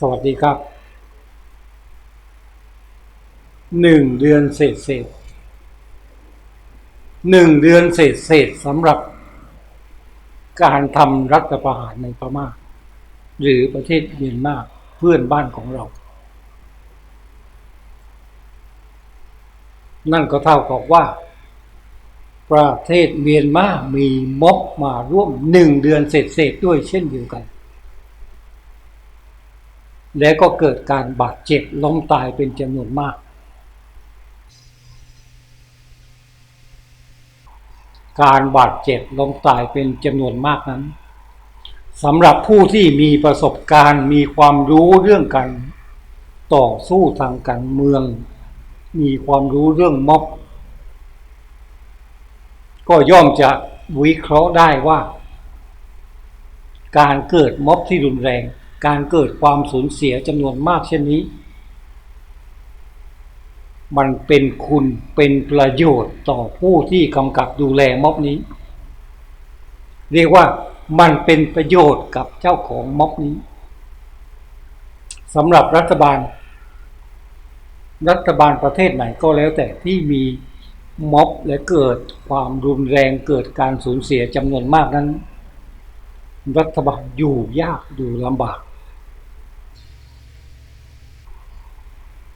สวัสดีครับหนึ่งเดือนเศษเศษหนึ่งเดือนเศษเศษสำหรับการทำรัฐประหารในพม่า หรือประเทศเมียนมาเพื่อนบ้านของเรา นั่นก็เท่ากับว่า ประเทศเมียนมามีม็อบมาร่วมหนึ่งเดือนเศษเศษด้วยเช่นเดียวกัน และก็เกิดการบาดเจ็บล้มตายเป็นจำนวนมาก การบาดเจ็บล้มตายเป็นจำนวนมากนั้นสำหรับผู้ที่มีประสบการณ์มีความรู้เรื่องการต่อสู้ทางการเมือง มีความรู้เรื่องม็อบ ก็ย่อมจะวิเคราะห์ได้ว่า การเกิดม็อบที่รุนแรง การเกิดความสูญเสียจำนวนมากเช่นนี้ มันเป็นคุณเป็นประโยชน์ต่อผู้ที่กำกับดูแลม็อบนี้ เรียกว่ามันเป็นประโยชน์กับเจ้าของม็อบนี้สำหรับรัฐบาล รัฐบาลประเทศไหนก็แล้วแต่ที่มีม็อบและเกิดความรุนแรงเกิดการสูญเสียจำนวนมากนั้น รัฐบาลอยู่ยากอยู่ลำบาก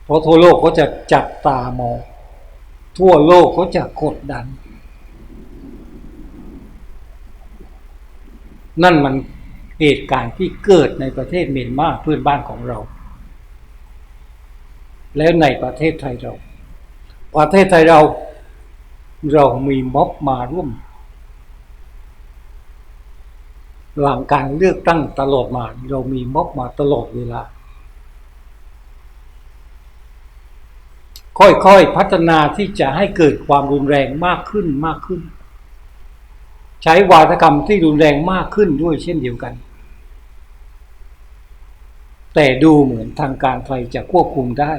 เพ ราะทั่วโลกเขาจะจับตามอง ทั่วโลกเขาจะกดดัน นั่นมันเหตุการณ์ที่เกิดในประเทศเมียนมาเพื่อนบ้านของเรา แล้วในประเทศไทยเรา ประเทศไทยเรา เรามีม็อบมาร่วม หลังการเลือกตั้งตลอดมา เรามีม็อบมาตลอดเวลา ค่อยๆพัฒนาที่จะให้เกิดความรุนแรงมากขึ้นมากขึ้น ใช้วาทกรรมที่รุนแรงมากขึ้นด้วยเช่นเดียวกัน แต่ดูเหมือนทางการไทยจะควบคุมได้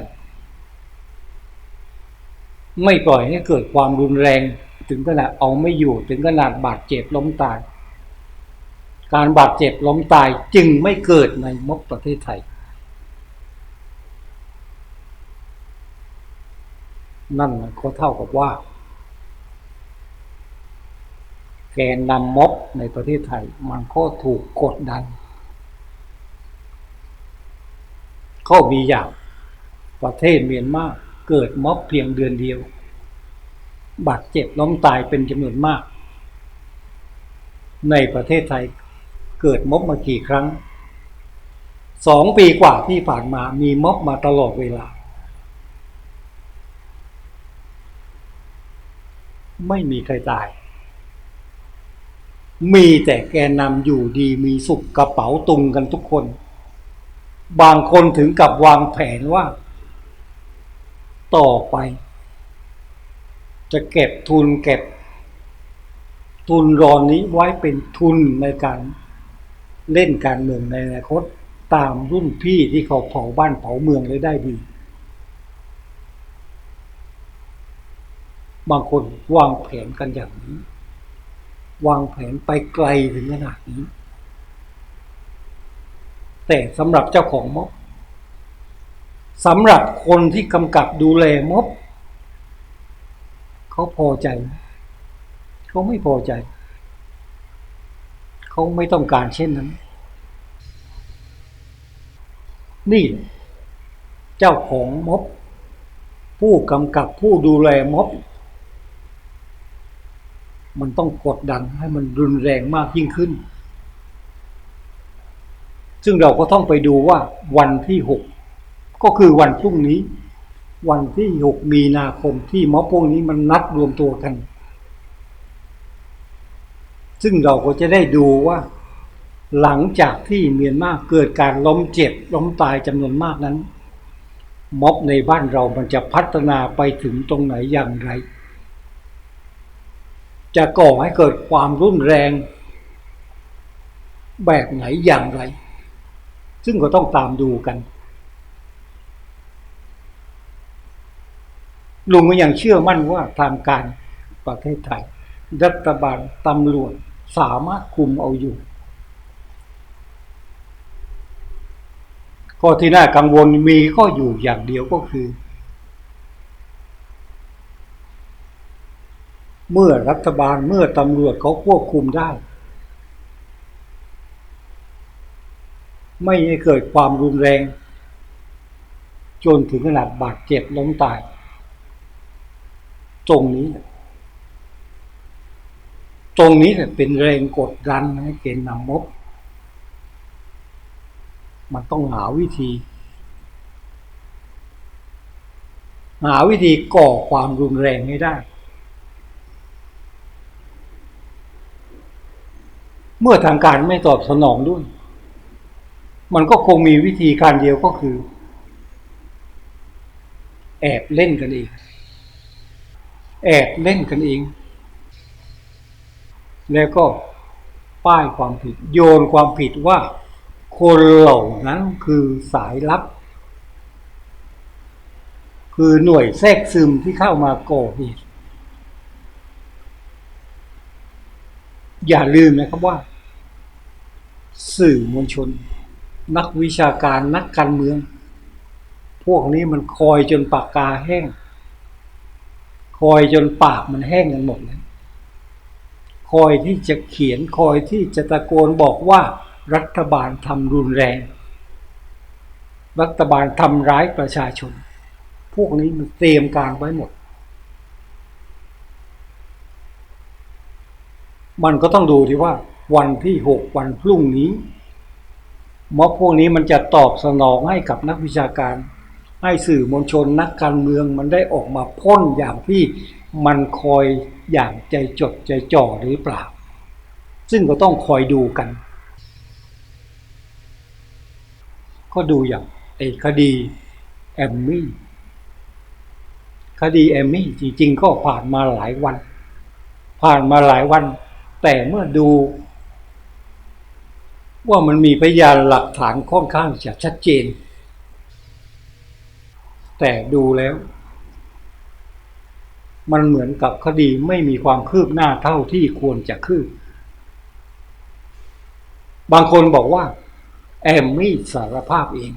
ไม่ปล่อยให้เกิดความรุนแรงถึงขนาดเอาไม่อยู่ถึงขนาดบาดเจ็บล้มตาย การบาดเจ็บล้มตายจึงไม่เกิดในมบประเทศไทย นั่นก็เท่ากับว่า แกนนำม็อบในประเทศไทย มันก็ถูกกดดันข้อมีอย่างประเทศเมียนมาเกิดม็อบเพียงเดือนเดียว บาดเจ็บล้มตายเป็นจำนวนมาก ในประเทศไทยเกิดม็อบมากี่ครั้งสองปีกว่าที่ผ่านมามีม็อบมาตลอดเวลา ไม่มีใครตาย มีแต่แกนำอยู่ดีมีสุขกระเป๋าตุงกันทุกคน บางคนถึงกับวางแผนว่า ต่อไป จะเก็บทุนเก็บ ทุนรอนนี้ไว้เป็นทุนในการเล่นการเมืองในอนาคตตามรุ่นพี่ที่เขาเผาบ้านเผาเมืองเลยได้ดี บางคนวางแผนกันอย่างนี้ วางแผนไปไกลถึงขนาดนี้ แต่สำหรับเจ้าของม็อบสำหรับคนที่กำกับดูแลม็อบเขาพอใจ เขาไม่พอใจ เขาไม่ต้องการเช่นนั้น นี่เจ้าของม็อบผู้กำกับผู้ดูแลม็อบ มันต้องกดดันให้มันรุนแรงมากยิ่งขึ้น ซึ่งเราก็ต้องไปดูว่าวันที่หกก็คือวันพรุ่งนี้ วันที่หกมีนาคมที่ม็อบพวกนี้มันนัดรวมตัวกัน ซึ่งเราก็จะได้ดูว่า หลังจากที่เมียนมาเกิดการล้มเจ็บล้มตายจำนวนมากนั้นม็อบในบ้านเรามันจะพัฒนาไปถึงตรงไหนอย่างไร จะก่อให้เกิดความรุนแรง แบบไหนอย่างไร ซึ่งก็ต้องตามดูกัน ลุงก็ยังเชื่อมั่นว่าทางการประเทศไทย รัฐบาลตำรวจสามารถคุมเอาอยู่ข้อที่น่ากังวลมีก็อยู่อย่างเดียวก็คือ เมื่อรัฐบาลเมื่อตำรวจเขาควบคุมได้ ไม่ให้เกิดความรุนแรง จนถึงขนาดบาดเจ็บล้มตาย ตรงนี้ ตรงนี้เป็นแรงกดดันให้เกณฑ์นำมบ มันต้องหาวิธี หาวิธีก่อความรุนแรงให้ได้ เมื่อทางการไม่ตอบสนองด้วย มันก็คงมีวิธีการเดียวก็คือ แอบเล่นกันเอง แอบเล่นกันเอง แล้วก็ป้ายความผิด โยนความผิดว่า คนเหล่านั้นคือสายลับ คือหน่วยแทรกซึมที่เข้ามาก่อเหตุอย่าลืมนะครับว่า สื่อมวลชน นักวิชาการนักการเมือง พวกนี้มันคอยจนปากกาแห้ง คอยจนปากมันแห้งกันหมดเลยคอยที่จะเขียนคอยที่จะตะโกนบอกว่ารัฐบาลทำรุนแรง รัฐบาลทำร้ายประชาชน พวกนี้มันเตรียมการไว้หมด มันก็ต้องดูที่ว่า วันที่หกวันพรุ่งนี้ม็อบพวกนี้มันจะตอบสนองให้กับนักวิชาการ ให้สื่อมวลชนนักการเมืองมันได้ออกมาพ่นอย่างที่มันคอยอย่างใจจดใจจ่อหรือเปล่า ซึ่งก็ต้องคอยดูกัน ก็ดูอย่างไอ้คดีแอมมี่คดีแอมมี่จริงๆ ก็ผ่านมาหลายวัน ผ่านมาหลายวัน แต่เมื่อดู ว่ามันมีพยานหลักฐานค่อนข้างจะชัดเจน แต่ดูแล้ว มันเหมือนกับคดีไม่มีความคืบหน้าเท่าที่ควรจะคืบ บางคนบอกว่า แอมมี่สารภาพเอง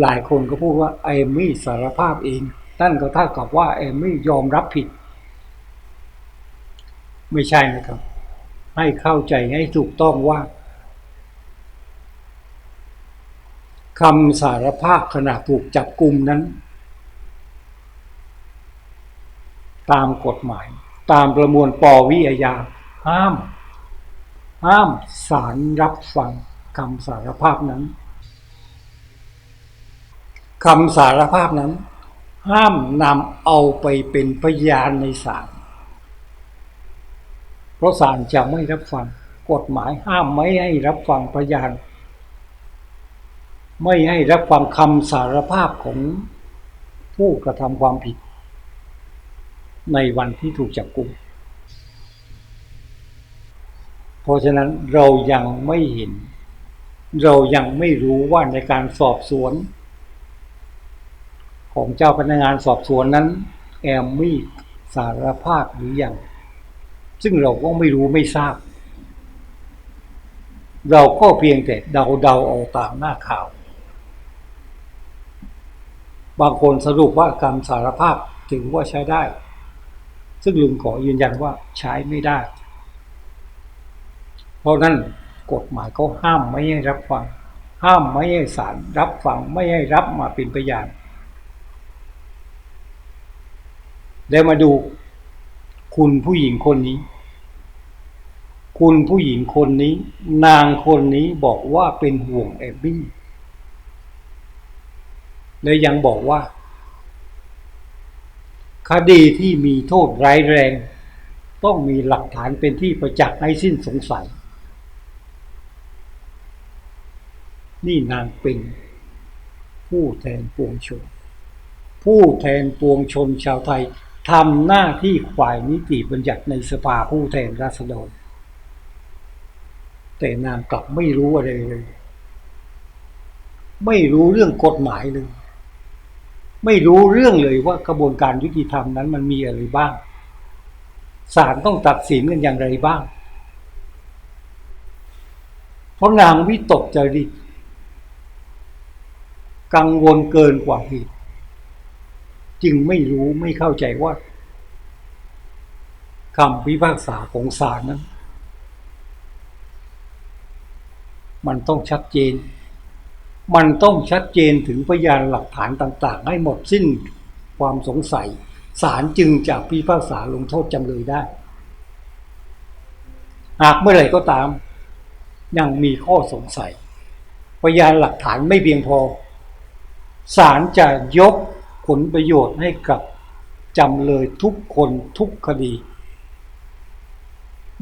หลายคนก็พูดว่าแอมมี่สารภาพเองนั่นก็เท่ากับว่าแอมมี่ยอมรับผิด ไม่ใช่นะครับ ให้เข้าใจให้ถูกต้องว่าคำสารภาพขณะถูกจับกลุ่มนั้น ตามกฎหมาย ตามประมวลปวิอาญาห้าม ห้ามสารรับฟังคำสารภาพนั้นคำสารภาพนั้น ห้ามนำเอาไปเป็นพยานในศาล ราะศาลจะไม่รับฟัง กฎหมายห้ามไม่ให้รับฟังพยาน ไม่ให้รับฟังคำสารภาพของผู้กระทำความผิด ในวันที่ถูกจับกุม เพราะฉะนั้นเรายังไม่เห็น เรายังไม่รู้ว่าในการสอบสวน ของเจ้าพนักงานสอบสวนนั้น แอมมี่สารภาพหรือยัง ซึ่งเราก็ไม่รู้ไม่ทราบ เราก็เพียงแต่เดาเดาเอาตามหน้าข่าว บางคนสรุปว่าการมสารภาพถือว่าใช้ได้ ซึ่งลุงขอยืนยันว่าใช้ไม่ได้ เพราะนั้นกฎหมายก็ห้ามไม่ให้รับฟัง ห้ามไม่ให้ศาลรับฟังไม่ให้รับมาเป็นพยานแล้วมาดูคุณผู้หญิงคนนี้ คุณผู้หญิงคนนี้ นางคนนี้บอกว่าเป็นห่วงแอบบี้และยังบอกว่า คดีที่มีโทษร้ายแรง ต้องมีหลักฐานเป็นที่ประจักษ์ให้สิ้นสงสัย นี่นางเป็น ผู้แทนปวงชน ผู้แทนปวงชนชาวไทยทำหน้าที่ฝ่ายนิติบัญญัติในสภาผู้แทนราษฎร แต่นางกลับไม่รู้อะไรเลย ไม่รู้เรื่องกฎหมายเลย ไม่รู้เรื่องเลยว่ากระบวนการยุติธรรมนั้นมันมีอะไรบ้างศาลต้องตัดสินกันอย่างไรบ้าง เพราะนางวิตกจริตกังวลเกินกว่าเหตุจึงไม่รู้ไม่เข้าใจว่าคำพิพากษาของศาลนั้น มันต้องชัดเจน มันต้องชัดเจนถึงพยานหลักฐานต่าง ๆ ให้หมดสิ้นความสงสัยศาลจึงจะพิพากษาลงโทษจำเลยได้ หากเมื่อไหร่ก็ตาม ยังมีข้อสงสัย พยานหลักฐานไม่เพียงพอศาลจะยกผลประโยชน์ให้กับจำเลยทุกคนทุกคดี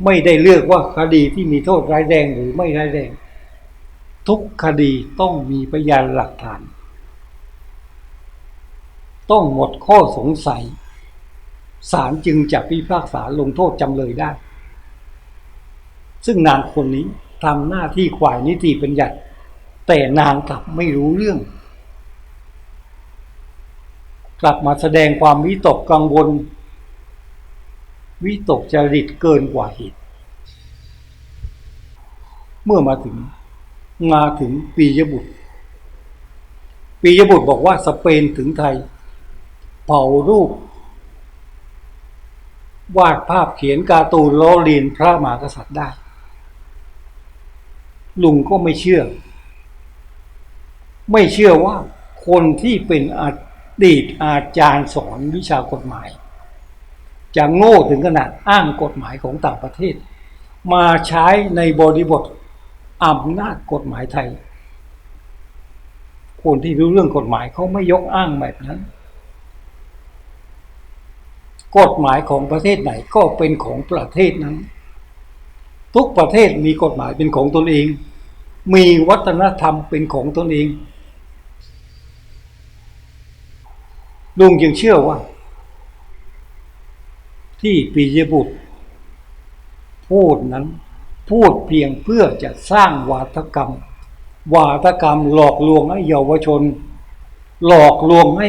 ไม่ได้เลือกว่าคดีที่มีโทษร้ายแรงหรือไม่ร้ายแรง ทุกคดีต้องมีพยานหลักฐาน ต้องหมดข้อสงสัยศาลจึงจะพิพากษาลงโทษจำเลยได้ ซึ่งนางคนนี้ทำหน้าที่ขวายนิติบัญญัติแต่นางกลับไม่รู้เรื่อง กลับมาแสดงความวิตกกังวล วิตกจริตเกินกว่าเหตุ เมื่อมาถึง มาถึงปียบุตร ปียบุตรบอกว่าสเปนถึงไทย เผารูป วาดภาพเขียนการ์ตูนล้อเลียนพระมหากษัตริย์ได้ ลุงก็ไม่เชื่อ ไม่เชื่อว่าคนที่เป็นอดีตอาจารย์สอนวิชากฎหมาย จะโง่ถึงขนาดอ้างกฎหมายของต่างประเทศ มาใช้ในบริบท อำนาจกฎหมายไทย คนที่รู้เรื่องกฎหมายเขาไม่ยกอ้างแบบนั้น กฎหมายของประเทศไหนก็เป็นของประเทศนั้น ทุกประเทศมีกฎหมายเป็นของตนเอง มีวัฒนธรรมเป็นของตนเองลุงยังเชื่อว่า ที่ปียบุตรพูดนั้น พูดเพียงเพื่อจะสร้างวาทกรรม วาทกรรมหลอกลวงให้เยาวชน หลอกลวงให้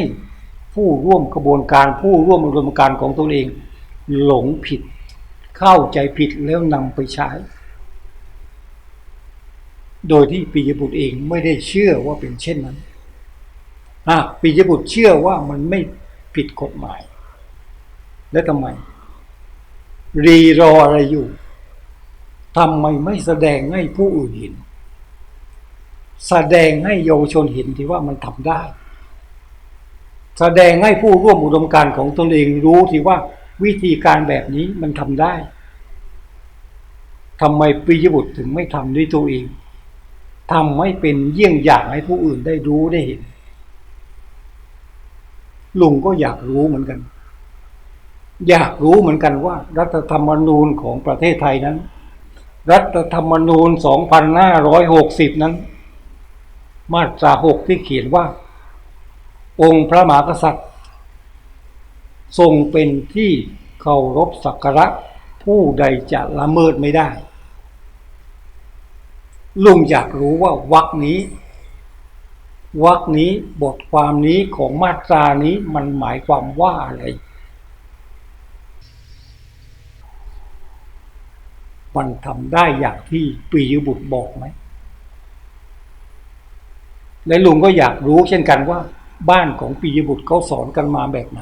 ผู้ร่วมกระบวนการผู้ร่วมอุดมการของตนเอง หลงผิด เข้าใจผิดแล้วนำไปใช้ โดยที่ปิยบุตรเองไม่ได้เชื่อว่าเป็นเช่นนั้นหากปิยบุตรเชื่อว่ามันไม่ผิดกฎหมาย และทำไม รีรออะไรอยู่ ทำไมไม่แสดงให้ผู้อื่นเห็น แสดงให้เยาวชนเห็นที่ว่ามันทำได้ แสดงให้ผู้ร่วมอุดมการของตนเองรู้ที่ว่าวิธีการแบบนี้มันทำได้ทำไมปิยบุตรถึงไม่ทำด้วยตัวเองทำไม่เป็นเยี่ยงอย่างให้ผู้อื่นได้รู้ได้เห็น ลุงก็อยากรู้เหมือนกัน อยากรู้เหมือนกันว่า รัฐธรรมนูญของประเทศไทยนั้น รัฐธรรมนูญ 2560 นั้น มาตราหกที่เขียนว่า องค์พระมหากษัตริย์ ทรงเป็นที่เคารพสักการะผู้ใดจะละเมิดไม่ได้ ลุงอยากรู้ว่าวักนี้ วักนี้บทความนี้ของมาตรานี้มันหมายความว่าอะไร มันทำได้อย่างที่ปียบุตรบอกไหม และลุงก็อยากรู้เช่นกันว่า บ้านของปียบุตรเขาสอนกันมาแบบไหน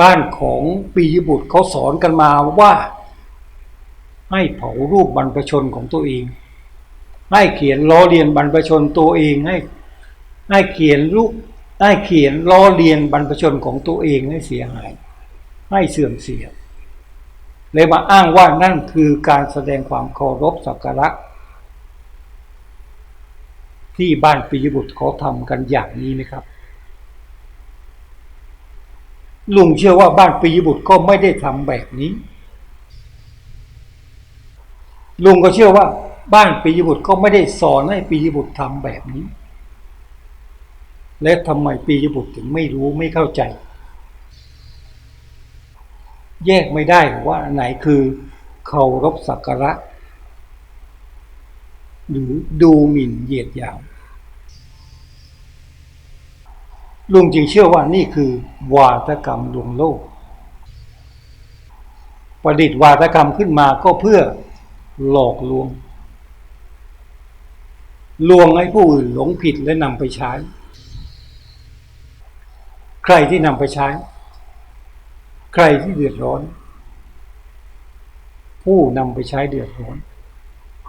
บ้านของปียบุตรเขาสอนกันมาว่า ให้เผารูปบรรพชนของตัวเอง ให้เขียนล้อเลียนบรรพชนตัวเองให้ให้เขียนรูปให้เขียนล้อเลียนบรรพชนของตัวเองให้เสียหาย ให้เสื่อมเสีย เลยมาอ้างว่านั่นคือการแสดงความเคารพสักการะที่บ้านปิยบุตรเขาทำกันอย่างนี้ไหมครับ ลุงเชื่อว่าบ้านปิยบุตรก็ไม่ได้ทำแบบนี้ ลุงก็เชื่อว่า บ้านปิยบุตรก็ไม่ได้สอนให้ปิยบุตรทำแบบนี้ และทำไมปิยบุตรถึงไม่รู้ไม่เข้าใจ แยกไม่ได้ว่าไหนคือเคารพสักการะ หรือดูหมิ่นเหยียดหยามลุงจึงเชื่อว่านี่คือวาทกรรมลวงโลก ประดิษฐ์วาทกรรมขึ้นมาก็เพื่อหลอกลวง ลวงให้ผู้อื่นหลงผิดและนำไปใช้ ใครที่นำไปใช้ ใครที่เดือดร้อน ผู้นำไปใช้เดือดร้อน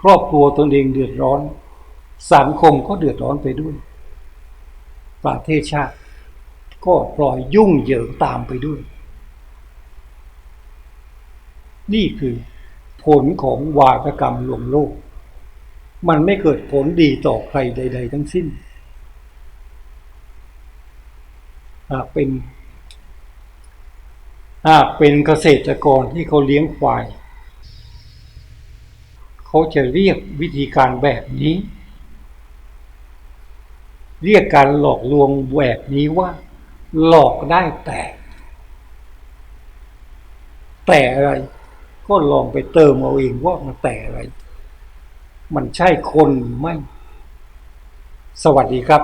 ครอบครัวตนเองเดือดร้อน สังคมก็เดือดร้อนไปด้วย ประเทศชาติ ก็ปล่อยยุ่งเหยิงตามไปด้วย นี่คือผลของวาทกรรมลวงโลก มันไม่เกิดผลดีต่อใครใด ๆ ทั้งสิ้นหากเป็น หาเป็นเกษตรกรที่เขาเลี้ยงควาย เขาจะเรียกวิธีการแบบนี้ เรียกการหลอกลวงแบบนี้ว่า หลอกได้แต่ แต่อะไร ก็ลองไปเติมเอาเองว่ามันแต่อะไร มันใช่คนหรือไม่ สวัสดีครับ